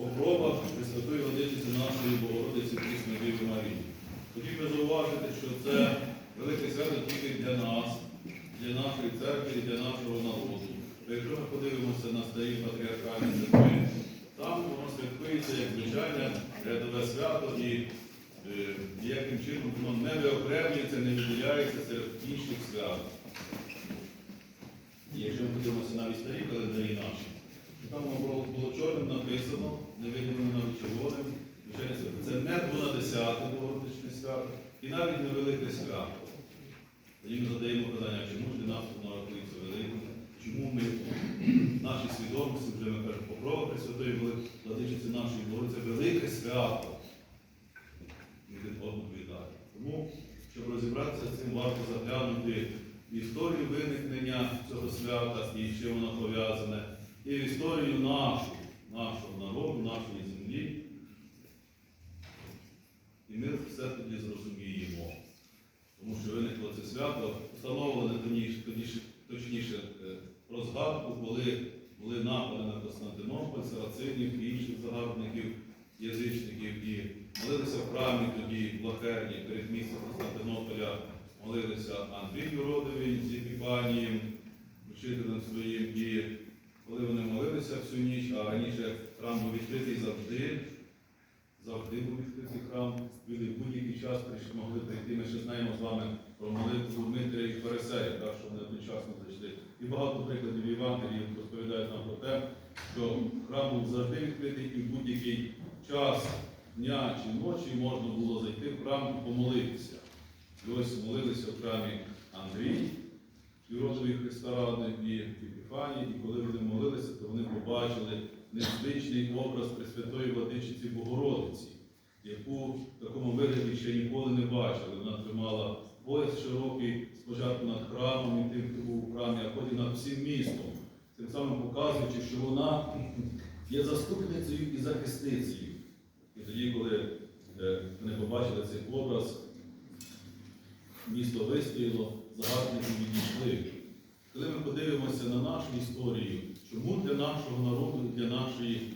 покровах Пресвятої Владичиці нашої Богородиці Прісної Марії. Хотів би зауважити, що це велике свято тільки для нас, для нашої церкви і для нашого народу. Якщо ми подивимося на старі патріархальні церкви, там воно святкується як звичайне рядове свято і е, ніяким чином воно не виокремлюється, не виділяється серед інших свят. І якщо ми подивимося навіть старі календарі наші, там було чорним написано, невидимим навіть червоним. Це не 12 Богородичне свято і навіть невелике свято. Тоді ми задаємо питання, чому ж для нас воно рахується великим, чому ми в нашій свідомості, вже ми кажемо, покрова Пресвятої Владичиці нашої Богородиці, це велике свято. Тому, щоб розібратися з цим, варто заглянути в історію виникнення цього свята і з чим воно пов'язане, і в історію нашу, нашого народу, нашої землі. І ми все тоді зрозуміємо. Тому що виникло це свято, встановлене точніше е, про згадку, коли були напади на Константинополь, сарацинів і інших загарбників, язичників, і молилися в храмі тоді в Лахерні, перед містом Константинополя, молилися Андрію Родові з Епіфанієм, вчителем своїм. І коли вони молилися всю ніч, а раніше храм був відкритий завжди, завжди був відкритий храм, люди в будь-який час прийшли, могли прийти. Ми ще знаємо з вами про молитву Дмитрія і Пересея, так, що вони одночасно прийшли. І багато прикладів Євангелії розповідають нам про те, що храм був завжди відкритий і в будь-який час дня чи ночі можна було зайти в храм і помолитися. І ось молилися в храмі Андрій, Юродові Христа Ради і Епіфанії, і коли вони молилися, то вони побачили незвичний образ Пресвятої Владичиці Богородиці, яку в такому вигляді ще ніколи не бачили. Вона тримала пояс широкий спочатку над храмом і тим, хто був у храмі, а потім над всім містом, тим самим показуючи, що вона є заступницею і захисницею. І тоді, коли е, вони побачили цей образ, місто вистояло, загарбники відійшли. Коли ми подивимося на нашу історію, чому для нашого народу, для, нашої,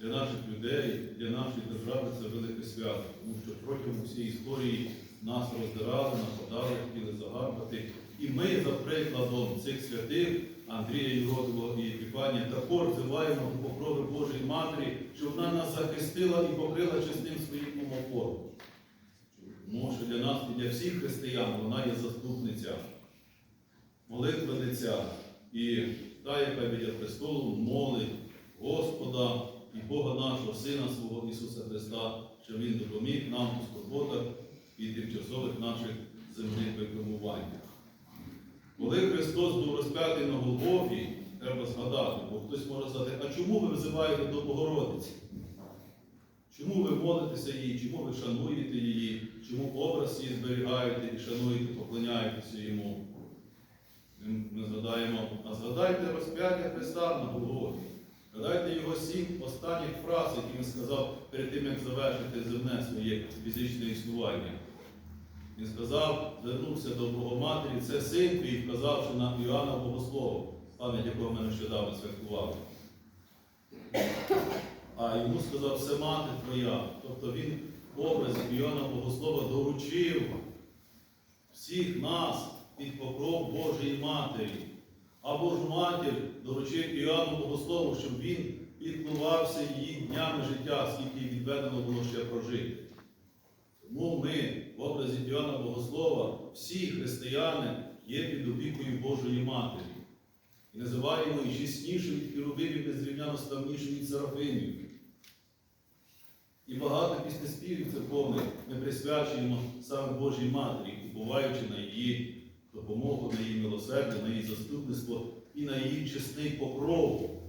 для наших людей, для нашої держави це велике свято? Тому що протягом всієї історії нас роздирали, нападали, хотіли загарбати. І ми, за прикладом цих святих Андрія Єродового і Епіфанія, також взиваємо до покрови Божої Матері, щоб вона нас захистила і покрила чесним своїм опором. Тому що для нас і для всіх християн вона є заступниця, молитвениця і та, яка біля престолу молить Господа і Бога нашого, Сина свого Ісуса Христа, щоб Він допоміг нам у скорботах і тимчасових наших земних випробуваннях. Коли Христос був розп'ятий на Голгофі, треба згадати, бо хтось може сказати, а чому ви взиваєте до Богородиці? Чому ви молитеся їй, чому ви шануєте її, чому образ її зберігаєте і шануєте, поклоняєтеся йому? Ми, згадаємо, а згадайте розп'яття Христа на Голгофі. Згадайте його сім останніх фраз, які він сказав перед тим, як завершити земне своє фізичне існування. Він сказав, звернувся до Богоматері, це син твій, вказавши на Іоанна Богослова, пам'ять якого ми нещодавно святкували. А йому сказав, це мати твоя. Тобто він в образі Іоанна Богослова доручив всіх нас під покров Божої Матері. А Божу матір доручив Іоанну Богослову, щоб він піклувався її днями життя, скільки відведено було ще прожити. Тому ми в образі Іоанна Богослова, всі християни є під опікою Божої Матері. І називаємо її чеснішою від хіровимів, незрівняно серафимів. І багато піснеспівів церковних ми присвячуємо саме Божій Матері, уповаючи на її допомогу, на її милосердя, на її заступництво і на її чесний покров.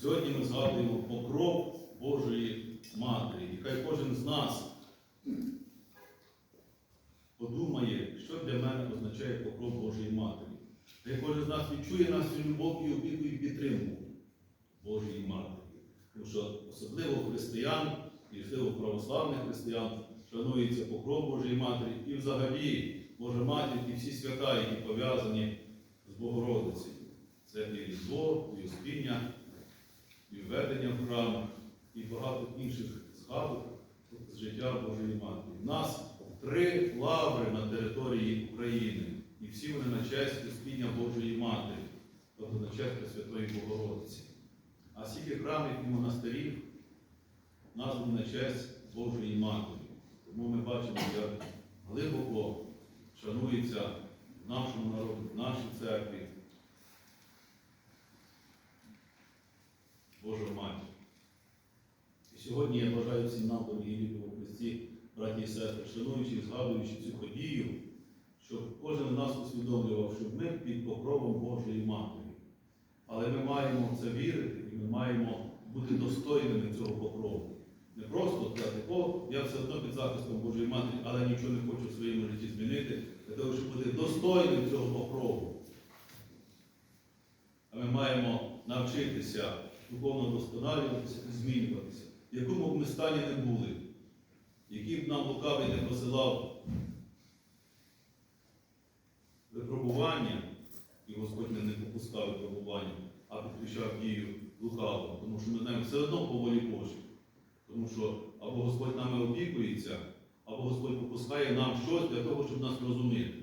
Сьогодні ми згадуємо покров Божої Матері. І хай кожен з нас подумає, що для мене означає покров Божої Матері. Хай кожен з нас відчує нас любов і опіку і підтримку Божої Матері. Тому що особливо християн, і особливо православних християн, шанується покров Божої Матері і взагалі Божа Матір і всі свята, які пов'язані з Богородицею. Це і Різдво, і Успіння, і введення в храм, і багато інших згадок з життя Божої Матері. У нас три лаври на території України, і всі вони на честь Успіння Божої Матері, тобто на честь Пресвятої Богородиці. А скільки храмів і монастирів названі на честь Божої Матері. Тому ми бачимо, як глибоко шанується в нашому народі, в нашій церкві Божа Матір. І сьогодні я бажаю всім нам, дорогі люди у Христі, браті і сестри, шануючи і згадуючи цю подію, щоб кожен з нас усвідомлював, що ми під покровом Божої Матері. Але ми маємо це вірити і ми маємо бути достойними цього покрову. Не просто сказати, о, я все одно під захистом Божої Матері, але нічого не хочу в своєму житті змінити, для того, щоб бути достойним цього покрову. А ми маємо навчитися духовно досконалюватися і змінюватися. В якому б ми стані не були, які б нам лукавий не посилав випробування, і Господь не попускав випробування, а підключав дію лукавого. Тому що ми знаємо все одно по волі Божій. Тому що або Господь нами опікується, або Господь попускає нам щось для того, щоб нас розуміти.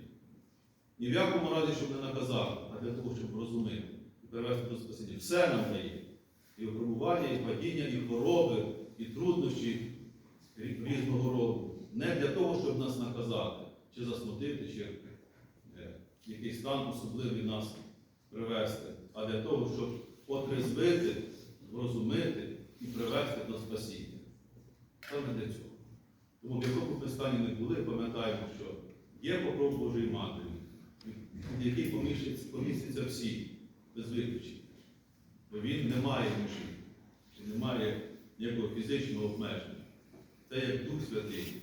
Ні в якому разі, щоб не наказати, а для того, щоб розуміти і перевести до спасіння. Все нам дає. І випробування, і падіння, і хвороби, і труднощі різного роду. Не для того, щоб нас наказати, чи засмутити, чи е, якийсь стан особливий нас привести, а для того, щоб отрезвити, зрозуміти і привести до спасіння. Саме для цього. Тому в якому стані не були, пам'ятаємо, що є покров Божої Матері, який помістяться всі, без виключення. Бо він не має він не має ніякого фізичного обмеження. Це як Дух Святий,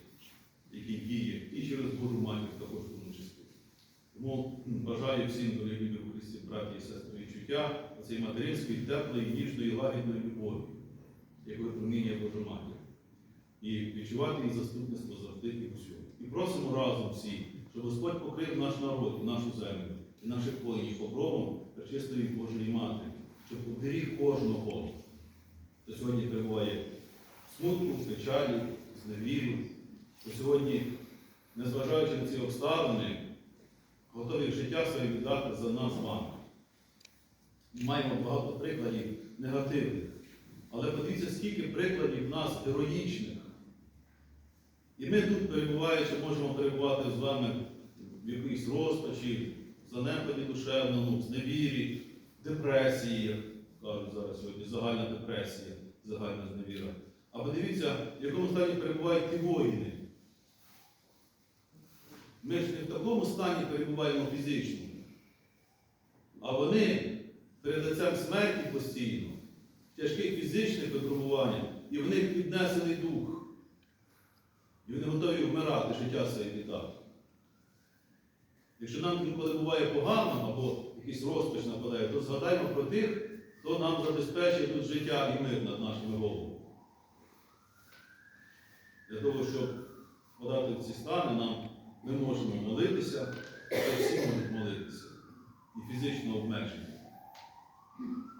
який діє і через Божу матір також в тому числі. Тому бажаю всім, дорогі люди Христі, браті і сестри, відчуття цієї материнської, теплої, ніжної, лагідної любові, як випромінює Божа Матір. І відчувати її заступництво завжди і всього. І просимо разом всі, щоб Господь покрив наш народ, і нашу землю, і наших воїнів покровом пречистої Божої Матері, щоб оберіг кожного, хто сьогодні перебуває в смутку, в печалі, зневірі, що сьогодні, незважаючи на ці обставини, готові життя своє віддати за нас з вами. Маємо багато прикладів негативних. Але подивіться, скільки прикладів в нас героїчних. І ми тут, перебуваючи, можемо перебувати з вами в якоїсь розпачі, занепаді душевному, зневірі, депресії, як кажуть зараз сьогодні, загальна депресія, загальна зневіра. А подивіться, в якому стані перебувають ті воїни. Ми ж не в такому стані перебуваємо фізично, а вони перед лицем смерті постійно, тяжких фізичних випробувань, і в них піднесений дух. Вони готові вмирати, життя своє віддати. Якщо нам інколи буває погано або якийсь розпач нападає, то згадаймо про тих, хто нам забезпечує тут життя і мир над нашими головами. Для того, щоб подати ці стани, нам ми можемо молитися, та всі можуть молитися і фізично обмежені.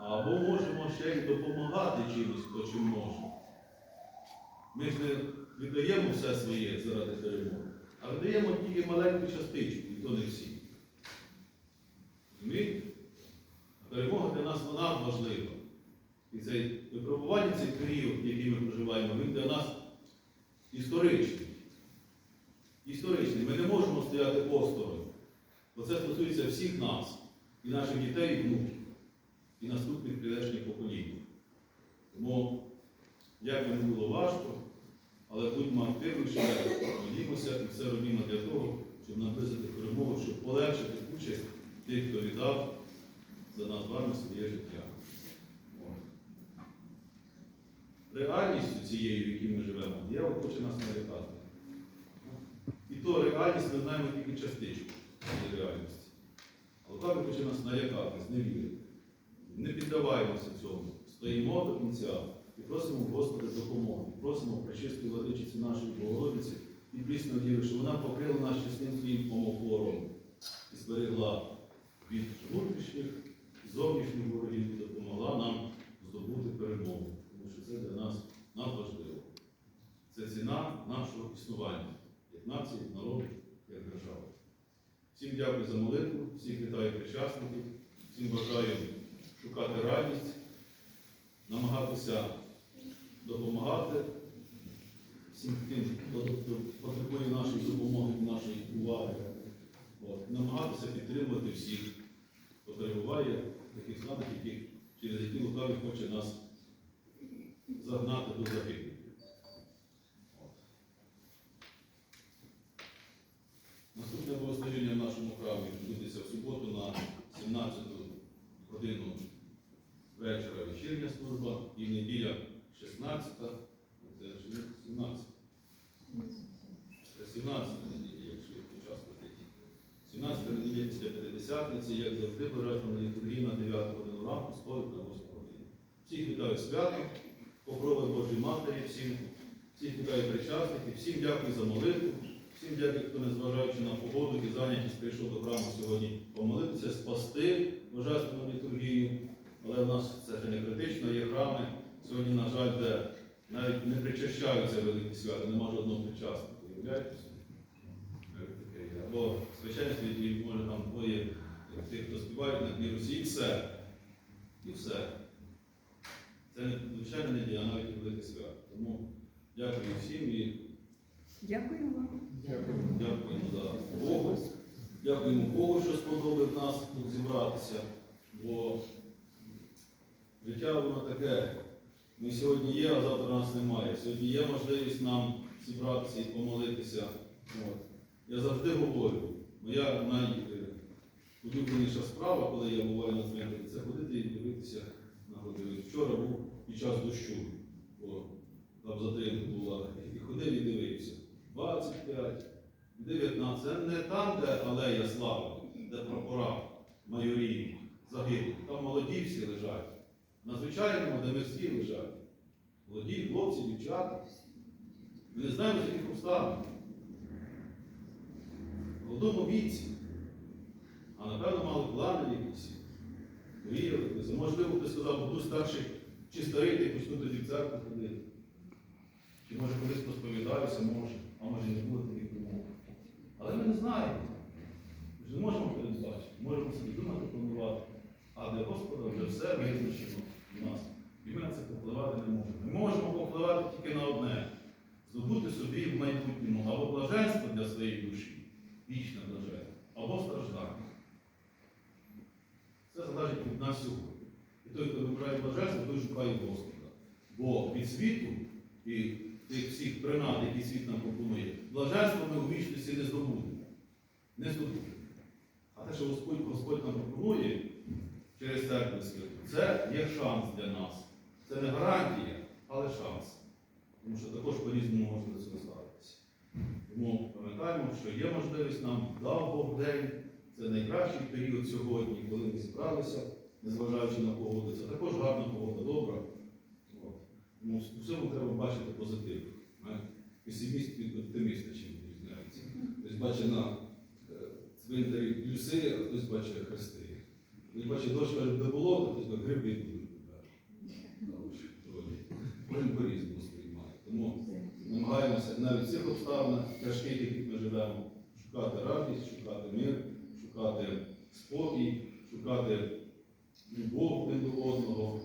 Або можемо ще й допомагати чимось, хто чим може. Ми ж не віддаємо все своє заради перемоги, а віддаємо тільки маленьку частичку, і то не всі. А Перемога для нас вона важлива. І цей випробування, цей період, який ми проживаємо, він для нас історичний. Історичний. Ми не можемо стояти осторонь. Бо це стосується всіх нас, і наших дітей, і внуків, і наступних прийдешніх поколінь. Тому, як би було важко, але будьмо активнішими, молімося і все робімо для того, щоб наблизити перемогу, щоб полегшити участь тих, хто віддав за нас вами своє життя. Реальністю цією, в якій ми живемо, дьявол хоче нас налякати. І то реальність ми знаємо тільки частичку цієї реальності. Але так хоче нас налякати, зневірити. Не піддаваємося цьому. Стоїмо до кінця і просимо Господа допомоги. Просимо причистої владичиці нашої Богородиці і дійсно віру, що вона покрила наш чесним своїм омофором і зберегла від внутрішніх і зовнішніх ворогів і допомогла нам здобути перемогу. Тому що це для нас надважливо. Це ціна нашого існування, як нації, народу, як держави. Всім дякую за молитву, всіх вітаю причасників, всім бажаю шукати радість, намагатися допомагати всім тим, хто потребує нашої допомоги, нашої уваги. От. Намагатися підтримувати всіх, хто перебуває таких станах, які, через які лукавий хоче нас загнати до загибелі. Наступне богослужіння в нашому храмі відбудеться в суботу на 17 годину вечора вечірня служба і неділя 16, це ж не 17. Це 17 неділя, якщо участвувати. 17 неділя після П'ятидесятниці, як завжди, бажаємо літургії на 9 годину ранку, стоїть на 8 годину. Всіх вітаю святом, покрови Божій Матері, всім, всіх вітаю причасників, всім дякую за молитву, всім дякую, хто, незважаючи на погоду і зайнятість, прийшов до храму сьогодні помолитися, спасти божественну літургію. Але в нас це ж не критично, є храми. Сьогодні, на жаль, де навіть не причащаються великі свята, нема жодного причасника. Уявляєте. Або священство, і може там двоє тих, хто співають на клірусі, і все. І все. Це не звичайна неділя, а навіть велике свято. Тому дякую всім і Дякую вам. дякуємо за Богу. Дякуємо Богу, що сподобав нас тут зібратися. Бо життя воно таке. Ми сьогодні є, а завтра нас немає. Сьогодні є можливість нам зібратися і помолитися. От. Я завжди говорю, моя найулюбленіша справа, коли я буваю на цвинтарі, це ходити і дивитися на годину. Вчора був під час дощу, бо там затримка була, і ходив і дивився. 25, 19. Це не там, де алея слави, де прапора майорів загиблих. Там молоді всі лежать. На звичайному, де ми всі лежать. Молоді, хлопці, дівчата. Ми не знаємо, з яких обставин. В молодому віці. А напевно мали плани якісь. Колись. Можливо, хтось сказав, буду старший чи старий, ти почну тоді в церкву ходити. Чи може колись посповідаюся, може, а може не буде таких умов. Але ми не знаємо. Ми ж не можемо передбачити, можемо собі думати, планувати. А для Господа вже все визначено в нас. І ми на це попливати не можемо. Ми можемо попливати тільки на одне здобути собі в майбутньому або блаженство для своєї душі, вічне блаженство, або страждання. Це залежить від нас сьогодні. І той, хто вибирає блаженство, той шукає Господа. Бо від світу і тих всіх принад, які світ нам пропонує, блаженство ми у вічності не здобудемо. Не здобудемо. А те, що Господь, Господь нам пропонує через церкву святу, це є шанс для нас. Це не гарантія, але шанс. Тому що також по-різному можна до цього ставитися. Тому пам'ятаємо, що є можливість нам дав Бог день. Це найкращий період сьогодні, коли ми зібралися, незважаючи на погоду. Це також гарна погода, добра. От. Тому у всьому треба бачити позитив. Песиміст від оптиміста чим відрізняється. Хтось бачить на е, цвинтарі плюси, а хтось бачить хрести. Хтось бачить дощ, де було, хтось каже, гриби будуть. Кожен по-різному сприймає. Тому намагаємося навіть цих обставинах тяжких, яких ми живемо, шукати радість, шукати мир, шукати спокій, шукати любов один до одного.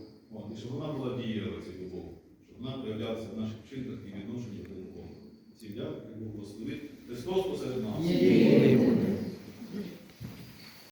І щоб вона була дієва, ця любов, щоб вона проявлялася в наших вчинках і відношеннях до Бога. Всім дякую, Бог благословить. Христос посеред нас.